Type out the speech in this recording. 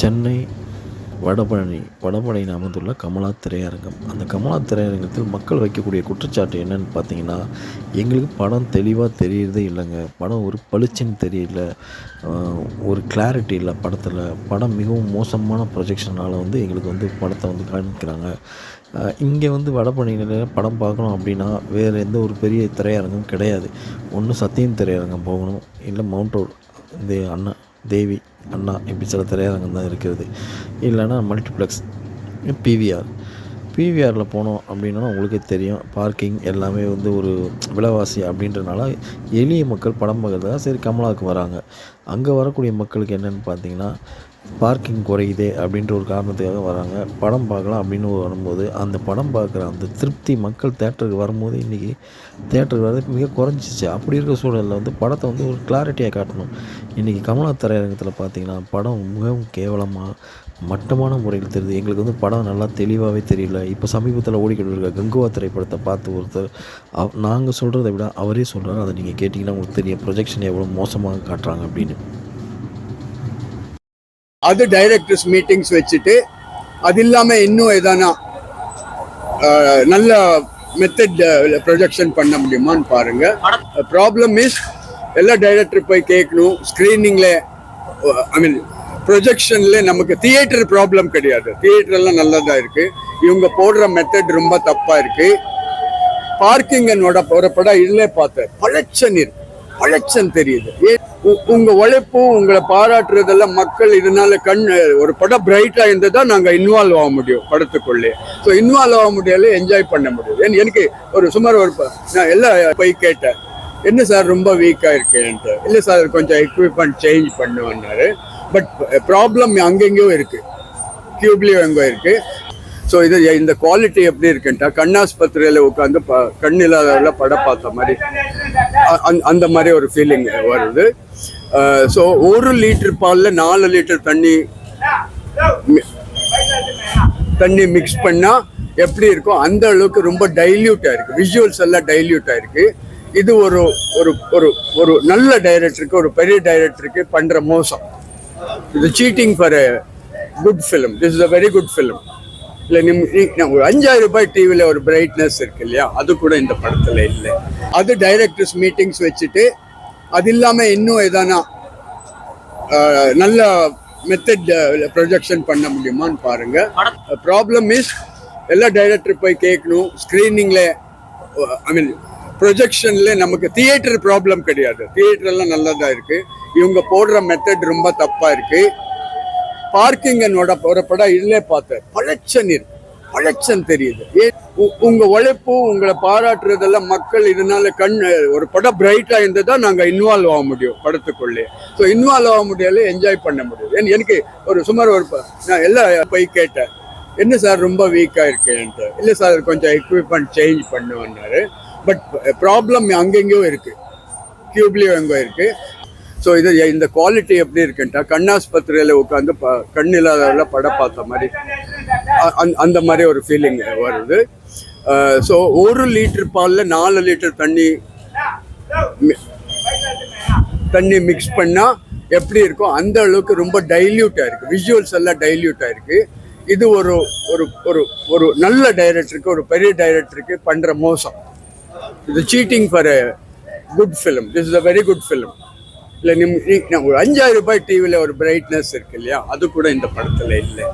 சென்னை வடபழனி வடபழனியில் அமைந்துள்ள கமலா திரையரங்கம். அந்த கமலா திரையரங்கத்தில் மக்கள் வைக்கக்கூடிய குற்றச்சாட்டு என்னன்னு பார்த்தீங்கன்னா எங்களுக்கு படம் தெளிவாக தெரியறதே இல்லைங்க. படம் ஒரு பளிச்சுன்னு தெரியல. ஒரு கிளாரிட்டி இல்லை படத்தில். படம் மிகவும் மோசமான ப்ரொஜெக்ஷனால் வந்து எங்களுக்கு வந்து படத்தை வந்து காண்பிக்கிறாங்க இங்கே வந்து வடபழனியில் படம் பார்க்கணும் அப்படின்னா வேறு எந்த ஒரு பெரிய திரையரங்கம் கிடையாது. ஒன்று சத்தியம் திரையரங்கம் போகணும். இல்லை மவுண்ட் ரோட் இந்த அண்ணா தேவி அண்ணா இப்படி சில திரையரங்கம் தான் இருக்கிறது. இல்லைன்னா மல்டிப்ளெக்ஸ் பிவிஆர் பிவிஆரில் போனோம் அப்படின்னா உங்களுக்கே தெரியும் பார்க்கிங் எல்லாமே வந்து ஒரு விலைவாசி அப்படின்றனால எளிய மக்கள் படம் பார்க்கறதுக்காக சரி கமலாவுக்கு வராங்க. அங்கே வரக்கூடிய மக்களுக்கு என்னென்னு பார்த்தீங்கன்னா பார்க்கிங் குறையுதே அப்படின்ற ஒரு காரணத்துக்காக வராங்க. படம் பார்க்கலாம் அப்படின்னு வரும்போது அந்த படம் பார்க்குற அந்த திருப்தி மக்கள் தேட்டருக்கு வரும்போது இன்றைக்கி தேட்டருக்கு வர்றதுக்கு மிக குறைஞ்சிச்சு. அப்படி இருக்கிற சூழலில் வந்து படத்தை வந்து ஒரு கிளாரிட்டியாக காட்டணும். இன்றைக்கி கமலா திரையரங்கத்தில் பார்த்தீங்கன்னா படம் மிகவும் கேவலமாக மட்டமான முறையில் தெரியுது. எங்களுக்கு வந்து படம் நல்லா தெளிவாகவே தெரியல. இப்போ சமீபத்தில் ஓடிக்கிட்டு இருக்க கங்குவா திரைப்படத்தை பார்த்து ஒருத்தர் அவ் நாங்கள் சொல்கிறத விட அவரே சொல்கிறார் அதை நீங்கள் கேட்டிங்கன்னா உங்களுக்கு தெரியும். ப்ரொஜெக்ஷன் எவ்வளோ மோசமாக காட்டுறாங்க அப்படின்னு. அது டைரக்டர்ஸ் மீட்டிங்ஸ் வச்சுட்டு அது இல்லாமல் இன்னும் எதானா நல்ல மெத்தட் ப்ரொஜெக்ஷன் பண்ண முடியுமான்னு பாருங்க. ப்ராப்ளம் இஸ் எல்லா டைரக்டர் போய் கேட்கணும். ஸ்க்ரீனிங்கில் ஐ மீன் ப்ரொஜெக்ஷன்ல நமக்கு தியேட்டர் ப்ராப்ளம் கிடையாது. தியேட்டர் எல்லாம் நல்லதா இருக்கு. இவங்க போடுற மெத்தட் ரொம்ப தப்பா இருக்கு. பார்க்கிங் என்னோட ஒரு படம் இதுல பார்த்தேன். பழச்சன் இருக்கு பழச்சன் தெரியுது. உ- உங்க உழைப்பும் உங்களை பாராட்டுறதெல்லாம் மக்கள் இதனால கண் ஒரு படம் பிரைட்டா இருந்ததா நாங்க இன்வால்வ் ஆக முடியும் படத்துக்குள்ளே. ஸோ இன்வால்வ் ஆக முடியல என்ஜாய் பண்ண முடியும் எனக்கு ஒரு சுமார் ஒரு நான் எல்லாம் போய் கேட்டேன். என்ன சார் ரொம்ப வீக்கா இருக்கேன்ட்டு இல்லை சார் கொஞ்சம் எக்யூப்மெண்ட் சேஞ்ச் பண்ணுவேன்னாரு பட் ப்ராப்ளம் அங்கெங்கேயும் இருக்கு. கியூப்லேயும் எங்கோ இருக்கு. ஸோ இது இந்த குவாலிட்டி எப்படி இருக்குன்ட்டா கண்ணாஸ்பத்திரியில் உட்காந்து ப கண் இல்லாதவர்கள படம் பார்த்த மாதிரி அந்த- மாதிரி ஒரு ஃபீலிங் வருது. ஸோ ஒரு லிட்டர் பாலில் நாலு லிட்டர் தண்ணி மி- தண்ணி மிக்ஸ் பண்ணால் எப்படி இருக்கும் அந்த அளவுக்கு ரொம்ப டைல்யூட்டாக இருக்குது விஷுவல்ஸ் எல்லாம் டைல்யூட்டாக இருக்குது இது ஒரு ஒரு ஒரு ஒரு நல்ல டைரக்டருக்கு ஒரு பெரிய டைரக்டருக்கு பண்ணுற மோசம். இது cheating for a good film this is a very good film இல்லை நிம் ஒரு அஞ்சாயிரம் ரூபாய் டிவியில் ஒரு பிரைட்னஸ் இருக்கு இல்லையா? அது கூட இந்த படத்தில் இல்லை. அது டைரக்டர்ஸ் மீட்டிங்ஸ் வச்சுட்டு அது இல்லாமல் இன்னும் எதானா நல்ல மெத்தட் ப்ரொஜெக்ஷன் பண்ண முடியுமான்னு பாருங்க. ப்ராப்ளம் இஸ் எல்லா டைரக்டர் போய் கேட்கணும். ஸ்க்ரீனிங்கில் ஐ மீன் ப்ரொஜெக்ஷன்ல நமக்கு தியேட்டர் ப்ராப்ளம் கிடையாது. தியேட்டர் எல்லாம் நல்லதா இருக்கு. இவங்க போடுற மெத்தட் ரொம்ப தப்பா இருக்கு. பார்க்கிங் ஒரு படம் இதுல பார்த்தேன். பழச்சன் இருக்கு பழச்சம் தெரியுது. உ- உங்க உழைப்பும் உங்களை பாராட்டுறதெல்லாம் மக்கள் இதனால கண் ஒரு படம் பிரைட்டா இருந்ததா நாங்க இன்வால்வ் ஆக முடியும் படத்துக்குள்ளே. ஸோ இன்வால்வ் ஆக முடியல என்ஜாய் பண்ண முடியும். ஏன் எனக்கு ஒரு சுமார் ஒரு நான் எல்லாம் போய் கேட்டேன். என்ன சார் ரொம்ப வீக்கா இருக்கேன்ட்டு இல்லை சார் கொஞ்சம் எக்யூப்மெண்ட் சேஞ்ச் பண்ணுவேன்னாரு பட் ப்ராப்ளம் அங்கெங்கேயும் இருக்கு. கியூப்லேயும் எங்கோ இருக்கு. ஸோ இது இந்த குவாலிட்டி எப்படி இருக்குன்ட்டா கண்ணாஸ்பத்திரியில் உட்காந்து ப கண் இல்லாதவர்கள படம் பார்த்த மாதிரி அந் அந்த- மாதிரி ஒரு ஃபீலிங் வருது. ஸோ ஒரு லிட்டர் பாலில் நாலு லிட்டர் தண்ணி மி- தண்ணி மிக்ஸ் பண்ணால் எப்படி இருக்கும் அந்த அளவுக்கு ரொம்ப டைல்யூட்டாக இருக்குது விஷுவல்ஸ் எல்லாம் டைல்யூட்டாக இருக்குது இது ஒரு ஒரு ஒரு ஒரு நல்ல டைரக்டருக்கு ஒரு பெரிய டைரக்டருக்கு பண்ணுற மோசம். இது cheating for a good film this is a very good film இல்லை நிம் ஒரு அஞ்சாயிரம் ரூபாய் டிவியில் ஒரு பிரைட்னஸ் இருக்கு இல்லையா? அது கூட இந்த படத்தில் இல்லை.